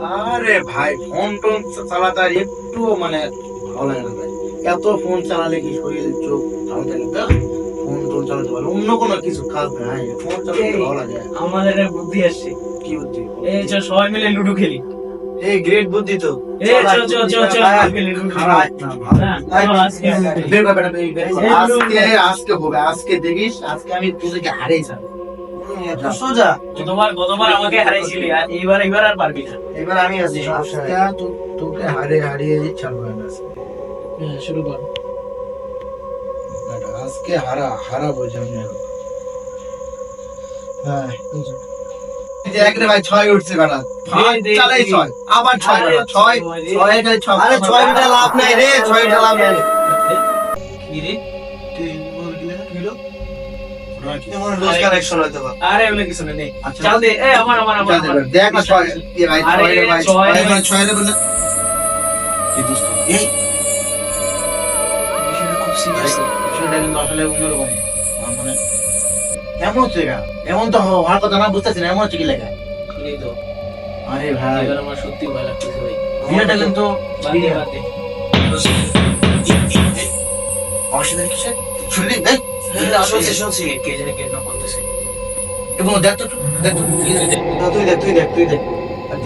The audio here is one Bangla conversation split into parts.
আরে ভাই ফোন টোন চালাতে একটু মানে ভালো লাগে না ভাই। এত ফোন চালালে কি শরীর চোখ ভালো থাকে ফোন টোন চালাতে ভালো অন্য কোনো কিছু কাজ নাই ফোন চালাতে ভালো লাগে। আমাদের বুদ্ধি আসছে। কি বুদ্ধি? এই চল সবাই মিলে লুডো খেলি। এই গ্রেট বুদ্ধি তো। এই চল চল চল চল আজকে লুডো হবে আজকে দেখিস আজকে আমি তোদেরকে হারিয়ে যাব। এত সোজা। গতবার গতবার আমাকে হারাইছিলি আর এইবার এইবার আর পারবি না। এবার আমি আছি। আজকে তো- তোকে হারিয়ে হারিয়ে ছাড়বো আমি আজকে শুরু কর। আজকে হারা হারা বলছি আমি হ্যাঁ একরে ভাই ছয় উঠছে দে, চালাই ছয় আবার ছয় ছয় ছয় ছয় আরে ছয় লাভ নাই রে ছয় লাভ নাই। কি রে? আরে এগুলো কিছু নেই আচ্ছা। চাল দে এ আমার আমার আমার আমার। দেখ না ছয় ভাই ছয় ভাই ছয় ছয় রে। ভাই ছয় রে বলে এই দোস্ত এই বিষয়টা খুব serious। বিষয়টা কিন্তু আসলে অন্যরকম মানে এমন হচ্ছে এমন তো হওয়ার কথা না বুঝতেছি না এমন হচ্ছে কি লেখা তো আরে ভাই এবার আমার সত্যি ভয় লাগতেছে ভাই বিয়েটা কিন্তু। অসুবিধা কিসের শুনলি দেখ শুনছি, শুনছি, কে জানি কে করতেছে। এবং দেখ তো দেখ তুই দেখ তুই দেখ তুই দেখ।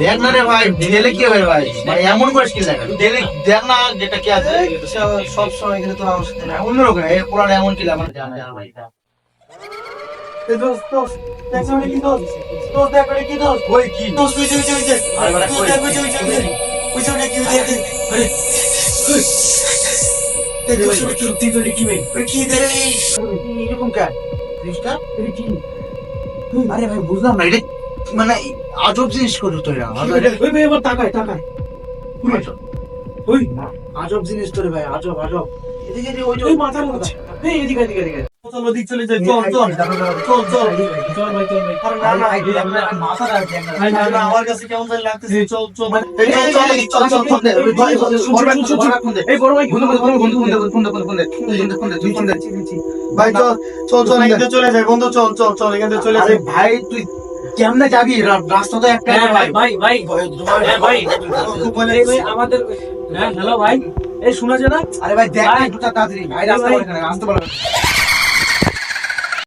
দেখ না রে ভাই ঢেলে কি হবে ভাই? মানে এমন করে স্কিল দেখা ঢেলে দেখ না যেটা কি আছে। সব সময় কিন্তু তো আমার সাথে না। অন্যরকম এই পুরান এমন কি আমার জানা জানা ভাই? কি? এরকম আরে ভাই বুঝলাম না এটা মানে আজব জিনিস করে তো এরা ওই আজব জিনিস তো রে ভাই আজব আজব। এদিকে ওই মাথার মধ্যে। এই এদিকে এদিকে এদিকে। চল ওদিক চলে যাই চল চল চল চল চল ভাই, চল ভাই। আরে না না ভাই, ভাই, ভাই, আমার কাছে কেমন জানি লাগতেছে চল, চল। এই চল চল চল চল। এই বড় তুই ভাই চল চল চল এখান চলে যাই বন্ধু চল চল চল এখান চলে যাই ভাই তুই কেমনে যাবি রাস্তা তো একটা হ্যাঁ, ভাই, ভাই, ভাই। হ্যাঁ, ভাই। বলে ভাই, আমাদের হ্যাঁ হ্যালো ভাই এই শোনা যায় না আরে ভাই দেখ ভাই। তাড়াতাড়ি ভাই রাস্তা আসতে বলে